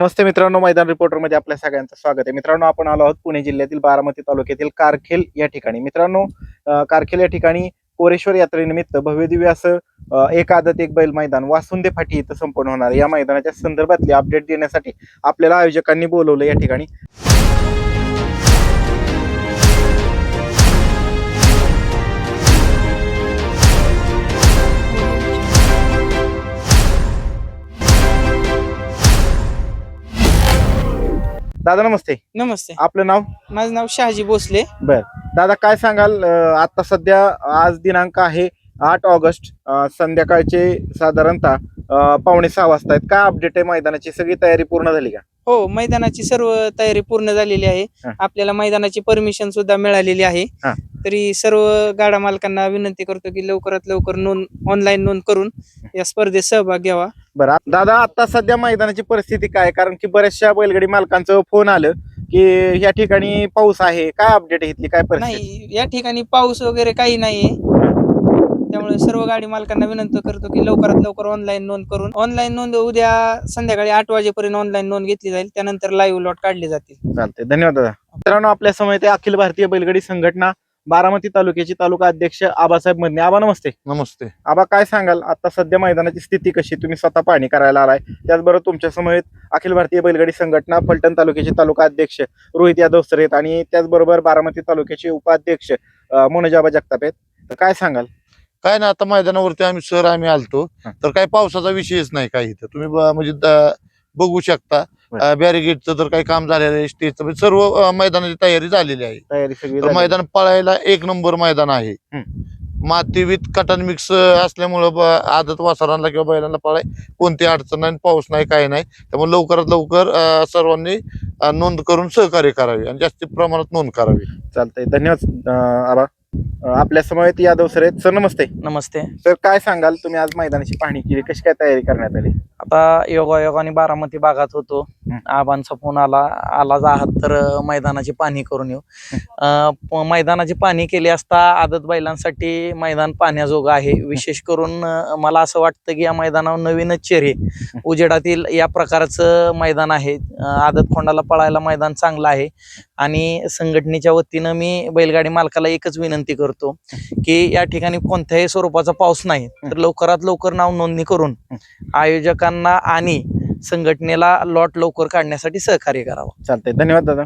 नमस्ते मित्रांनो मैदान रिपोर्टरमध्ये आपल्या सगळ्यांचं स्वागत आहे. मित्रांनो आपण आलो आहोत पुणे जिल्ह्यातील बारामती तालुक्यातील कारखेल या ठिकाणी. मित्रांनो कारखेल या ठिकाणी कोरेश्वर यात्रेनिमित्त भव्यदिव्य असं एक आदत एक बैल मैदान वासुंदे फाटी इथं संपन्न होणार या मैदानाच्या संदर्भातले अपडेट देण्यासाठी आपल्याला आयोजकांनी बोलवलं या ठिकाणी. दादा नमस्ते. नमस्ते. आपलं नाव? माझं नाव शहाजी भोसले. बर. दादा काय सांगाल अं, आता सध्या आज दिनांक आहे आठ ऑगस्ट संध्याकाळचे साधारणतः पावणे सहा वाजता आहेत. काय अपडेट आहे मैदानाची? सगळी तयारी पूर्ण झाली का? हो मैदानाची सर्व तयारी पूर्ण झालेली आहे. आपल्याला मैदानाची परमिशन सुद्धा मिळालेली आहे. तरी सर्व गाडा मालकांना विनंती करतो की लवकरात लवकर नोंद ऑनलाईन नोंद करून या स्पर्धेत सहभाग घ्यावा. बरं दादा आता सध्या मैदानाची परिस्थिती काय? कारण की बऱ्याचशा बैलगाडी मालकांचं फोन आलं की या ठिकाणी पाऊस आहे. काय अपडेट घेतली काय नाही या ठिकाणी पाऊस वगैरे काही नाहीये. त्यामुळे सर्व गाडी मालकांना विनंती करतो की लवकरात लवकर ऑनलाईन नोंद करून ऑनलाईन नोंद उद्या संध्याकाळी आठ वाजेपर्यंत ऑनलाईन नोंद घेतली जाईल. त्यानंतर लाईव्ह लॉट काढले जातील. चालते धन्यवाद दादा. मित्रांनो आपल्यासमोर ते अखिल भारतीय बैलगाडी संघटना बारामती तालुक्याची तालुका अध्यक्ष आबासाहेब मदने आबा नमस्ते. नमस्ते. आबा काय सांगाल? आता सध्या मैदानाची स्थिती कशी? तुम्ही स्वतः पाहणी करायला आलाय. त्याचबरोबर तुमच्यासमोर अखिल भारतीय बैलगाडी संघटना फलटण तालुक्याचे तालुका अध्यक्ष रोहित यादव सर आहेत आणि त्याचबरोबर बारामती तालुक्याचे उपाध्यक्ष मनोजाबा जगताप आहेत. तर काय सांगाल? काय ना आता मैदानावरती आम्ही सर आम्ही आलतो. तर काही पावसाचा विषयच नाही काही इथं. तुम्ही ब- म्हणजे द- बघू शकता. बरं. बॅरिगेटचं तर काही काम झालेलं आहे स्टेजचं म्हणजे सर्व अं, मैदानाची तयारी झालेली आहे. तयारी सगळी तर झाली? मैदान पळायला एक नंबर मैदान आहे. माती विथ कटन मिक्स असल्यामुळं ब- आदत वासरांना किंवा बैलांना पळाय कोणती अडचण नाही पाऊस नाही काही नाही. त्यामुळे लवकरात लवकर अं, सर्वांनी अं, नोंद करून सहकार्य करावे आणि जास्ती प्रमाणात नोंद करावी. चालतंय. धन्यवाद अं, आबा. अं, आपल्यासमोर यादव सर आहेत. सर नमस्ते. नमस्ते. सर काय सांगाल तुम्ही आज मैदानाची पाहणी केली? कशी काय तयारी करण्यात आली? आता योगायोगाने बारामती भागात होतो. आबांचा फोन आला. आलाच आहात तर मैदानाची पाहणी करून येऊ. मैदानाची पाहणी केली असता आदत बैलांसाठी मैदान पाहण्याजोगं आहे. विशेष करून मला असं वाटतं की या मैदानावर नवीनच चेहरे. उजेडातील या प्रकारचं मैदान आहे. आदत खोंडाला पळायला मैदान चांगलं आहे. आणि संघटनेच्या वतीनं मी बैलगाडी मालकाला एकच विनंती करतो की या ठिकाणी कोणत्याही स्वरूपाचा पाऊस नाही तर लवकरात लवकर नाव नोंदणी करून आयोजकांना आणि संघटनेला लॉट लवकर काढण्यासाठी सहकार्य करावं. चालतंय. धन्यवाद दादा.